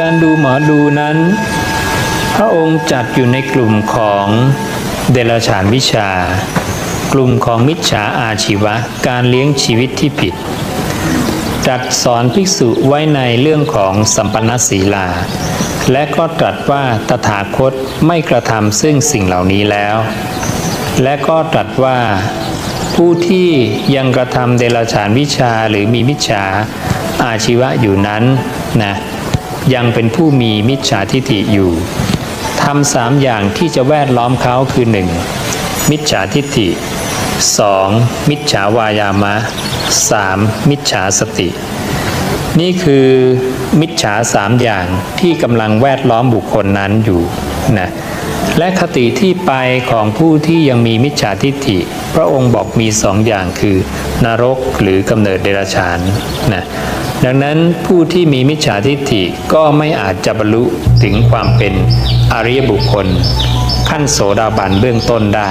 การดูหมอดูนั้น พระองค์จัดอยู่ในกลุ่มของเดรัจฉานวิชา กลุ่มของมิจฉาอาชีวะ การเลี้ยงชีวิตที่ผิด จัดสอนภิกษุไว้ในเรื่องของสัมปันนศีลา และก็ตรัสว่าตถาคตไม่กระทำซึ่งสิ่งเหล่านี้แล้ว และก็ตรัสว่าผู้ที่ยังกระทำเดรัจฉานวิชาหรือมีมิจฉาอาชีวะอยู่นั้นนะ ยังเป็นผู้มีมิจฉาทิฏฐิอยู่ทำสามอย่างที่จะแวดล้อมเขาคือหนึ่งมิจฉาทิฏฐิสองมิจฉาวายามะสามมิจฉาสติ นี่คือมิจฉาสามอย่างที่กำลังแวดล้อมบุคคลนั้นอยู่นะและคติที่ไปของผู้ที่ยังมีมิจฉาทิฏฐิ พระองค์บอกมีสองอย่างคือนรกหรือกำเนิดเดรัจฉานนะ ดังนั้นผู้ที่มีมิจฉาทิฏฐิก็ไม่อาจจะบรรลุถึงความเป็นอริยบุคคล ขั้นโสดาบันเบื้องต้นได้